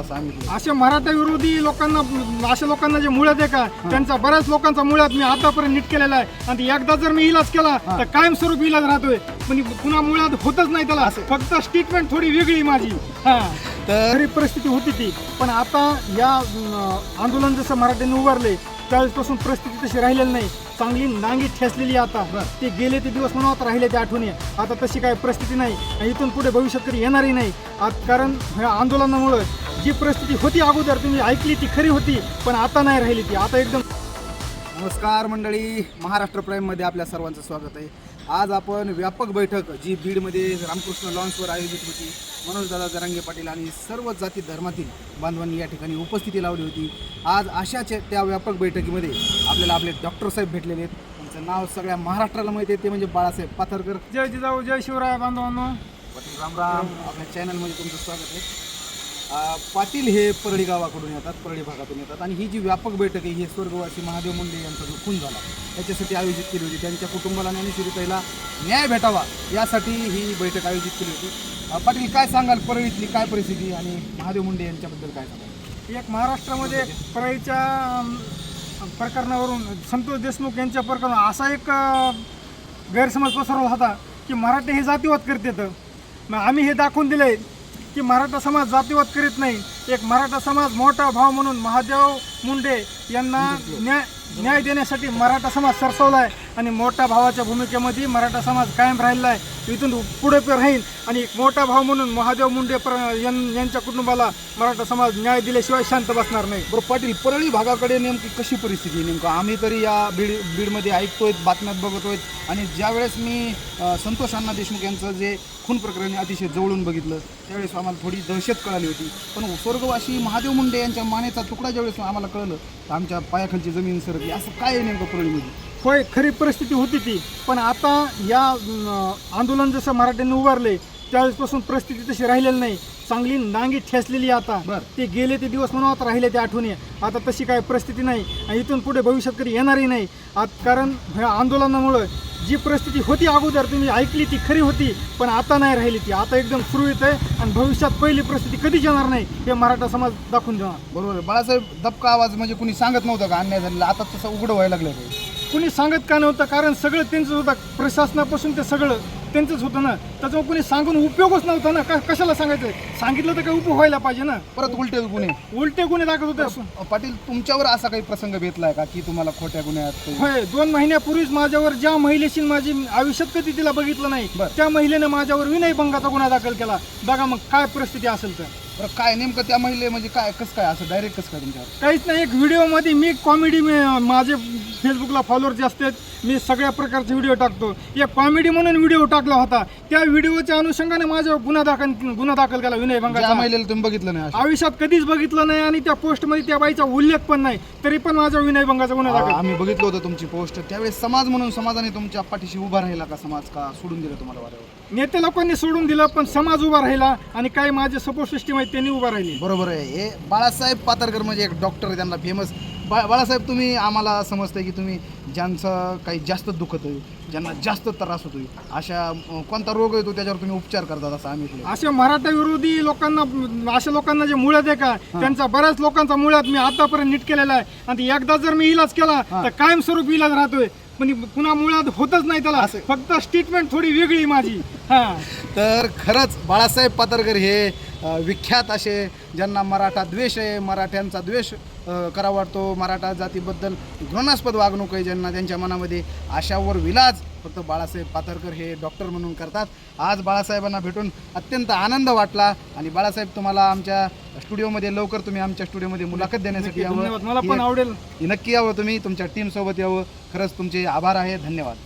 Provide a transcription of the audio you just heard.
असं आम्ही केलं. अशा मराठा विरोधी लोकांना अशा लोकांना जे मुळ्यात आहे का त्यांचा बऱ्याच लोकांचा मुळ्यात मी आतापर्यंत नीट केलेला आहे. आणि एकदा जर मी इलाज केला तर कायमस्वरूपी इलाज राहतोय. पण पुन्हा मुळात होतच नाही त्याला. फक्त ट्रीटमेंट थोडी वेगळी माझी. हा. तर परिस्थिती होती ती. पण आता या आंदोलन जसं मराठ्यांनी उभारले त्यावेळेसपासून परिस्थिती तशी राहिलेली नाही. चांगली नांगी ठेसलेली आता. ते गेले ते दिवस म्हणून आता राहिले ते आठवणी. आता तशी काय परिस्थिती नाही. इथून पुढे भविष्यात कधी येणारही नाही. कारण ह्या आंदोलनामुळं जी परिस्थिती होती अगोदर तुम्ही ऐकली ती खरी होती पण आता नाही राहिली ती. आता एकदम नमस्कार मंडळी महाराष्ट्र प्राईममध्ये आपल्या सर्वांचं स्वागत आहे. आज आपण व्यापक बैठक जी बीडमध्ये रामकृष्ण लॉन्सवर आयोजित होती. मनोजदादा जरांगे पाटील आणि सर्व जाती धर्मातील बांधवांनी या ठिकाणी उपस्थिती लावली होती. आज अशाच त्या व्यापक बैठकीमध्ये आपल्याला आपले डॉक्टर साहेब भेटलेले आहेत. त्यांचं नाव सगळ्या महाराष्ट्राला माहिती आहे ते म्हणजे बाळासाहेब पाथरकर. जय जिजाऊ जय शिवराय बांधवांनो. पाटील रामराम आपल्या चॅनलमध्ये तुमचं स्वागत आहे. पाटील हे परळी गावाकडून येतात परळी भागातून येतात. आणि ही जी व्यापक बैठक आहे ही स्वर्गवासी महादेव मुंडे यांचा जो खून झाला याच्यासाठी आयोजित केली होती. त्यांच्या कुटुंबाला ज्ञानेश्वरीताईला न्याय भेटावा यासाठी ही बैठक आयोजित केली होती. पाटील काय सांगाल? परळीतली काय परिस्थिती आणि महादेव मुंडे यांच्याबद्दल काय सांगाल? एक महाराष्ट्रामध्ये परळीच्या प्रकरणावरून संतोष देशमुख यांच्या प्रकरण असा एक गैरसमज पसरवला होता की मराठी हे जातीवाद करतात. मग आम्ही हे दाखवून दिले की मराठा समाज जातीवाद करीत नाही. एक मराठा समाज मोठा भाव म्हणून महादेव मुंडे यांना न्याय न्याय देण्यासाठी मराठा समाज सरसवला आहे आणि मोठ्या भावाच्या भूमिकेमध्ये मराठा समाज कायम राहिलेला आहे इथून पुढे पण राहील. आणि एक मोठा भाव म्हणून महादेव मुंडे पर यां- यांच्या कुटुंबाला मराठा समाज न्याय दिल्याशिवाय शांत बसणार नाही. बरं पाटील परळी भागाकडे नेमकी कशी परिस्थिती आहे? नेमकं आम्ही तरी या बीड बीडमध्ये ऐकतोय बातम्यात बघतोय. आणि ज्यावेळेस मी संतोष अण्णा देशमुख यांचं जे खून प्रकरण अतिशय जवळून बघितलं त्यावेळेस आम्हाला थोडी दहशत कळाली होती. पण स्वर्गवासी महादेव मुंडे यांच्या मानेचा तुकडा ज्यावेळेस आम्हाला कळलं तर आमच्या पायाखालची जमीन सरकली. असं काय आहे नेमकं परळीमध्ये होय खरी परिस्थिती होती ती. पण आता या अं, आंदोलन जसं मराठ्यांनी उभारले त्यावेळेसपासून परिस्थिती तशी राहिलेली नाही. चांगली नांगी ठेसलेली आहे आता. बरं. ते गेले ते दिवस म्हणून आता राहिले ते आठवणी. आता तशी काय परिस्थिती नाही आणि इथून पुढे भविष्यात कधी येणारही नाही. आत कारण ह्या आंदोलनामुळं जी परिस्थिती होती अगोदर तुम्ही ऐकली ती खरी होती पण आता नाही राहिली ती. आता एकदम सुरळीत आहे आणि भविष्यात पहिली परिस्थिती कधीच येणार नाही हे मराठा समाज दाखवून देणार. बरोबर बाळासाहेब दबका आवाज म्हणजे कुणी सांगत नव्हतं का अन्याय झालेला? आता तसं उघडं व्हायला लागलं कुणी सांगत का नव्हतं? कारण सगळं त्यांचंच होतं. प्रशासनापासून ते सगळं. त्यांचंच होतं ना. त्याच्यामुळे कुणी सांगून उपयोगच नव्हता ना. का कशाला सांगायचं? सांगितलं तर काय उपयोग व्हायला पाहिजे ना. परत उलटे गुन्हे. उलटे गुन्हे दाखवत होते. पाटील तुमच्यावर असा काही प्रसंग भेटलाय का? की तुम्हाला खोट्या गुन्ह्यात काही- होय दोन महिन्यापूर्वीच माझ्यावर ज्या महिलेशी माझी आयुष्यात कधी तिला बघितलं नाही. त्या महिलेनं माझ्यावर विनयभंगाचा गुन्हा दाखल केला. बघा मग काय परिस्थिती असेल तर. बरं काय नेमकं त्या महिले म्हणजे काय कसं काय असं डायरेक्ट कसं काय तुमच्यावर? काहीच नाही एक व्हिडिओमध्ये मी कॉमेडी माझे फेसबुकला फॉलोअर जे असतात मी सगळ्या प्रकारचे व्हिडिओ टाकतो. एक कॉमेडी म्हणून व्हिडिओ टाकला होता. त्या व्हिडिओच्या अनुषंगाने माझ्यावर गुन्हा दाखल गुन्हा दाखल केला ज्या विनयभंगाचा महिलेला तुम्ही बघितलं नाही असं? आयुष्यात कधीच बघितलं नाही आणि त्या पोस्टमध्ये त्या बाईचा उल्लेख पण नाही. तरी पण माझ्या विनयभंगाचा गुन्हा आ, दाखल आम्ही बघितलं होतं तुमची पोस्ट त्यावेळेस समाज म्हणून समाजाने तुमच्या पाठीशी उभा राहिला का समाज? का सोडून दिलं तुम्हाला वाऱ्यावर? नेते लोकांनी सोडून दिलं पण समाज उभा राहिला आणि काही माझे सपोर्ट सिस्टीम आहेत त्यांनी उभा राहिली. बरोबर आहे. हे बाळासाहेब पातरकर म्हणजे एक डॉक्टर आहे त्यांना फेमस बा बाळासाहेब तुम्ही आम्हाला समजतंय की तुम्ही ज्यांचं काही जास्त दुखत आहे ज्यांना जास्त त्रास होतोय अशा कोणता रोग येतो त्याच्यावर तुम्ही उपचार करतात असं आम्ही. अशा मराठा विरोधी लोकांना अशा लोकांना जे मुळ्यात आहे का त्यांचा बऱ्याच लोकांचा मुळ्यात मी आतापर्यंत नीट केलेला आहे. आणि एकदा जर मी इलाज केला तर कायमस्वरूपी इलाज राहतोय. पण पुन्हा मुळात होतच नाही त्याला. असं. फक्त ट्रीटमेंट थोडी वेगळी माझी. हा. तर खरंच बाळासाहेब पातरकर हे विख्यात असे ज्यांना मराठा द्वेष आहे मराठ्यांचा द्वेष करा वाटतो. मराठा जातीबद्दल घृणास्पद वागणूक आहे ज्यांना त्यांच्या मनामध्ये आशावर विलाज. फक्त बाळासाहेब पातरकर हे डॉक्टर म्हणून करतात. आज बाळासाहेबांना भेटून अत्यंत आनंद वाटला. आणि बाळासाहेब तुम्हाला आमच्या स्टुडिओमध्ये लवकर तुम्ही आमच्या स्टुडिओमध्ये मुलाखत देण्यासाठी यावं. मला पण आवडेल. नक्की यावं तुम्ही. तुमच्या टीमसोबत यावं. खरंच तुमचे आभार आहे. धन्यवाद.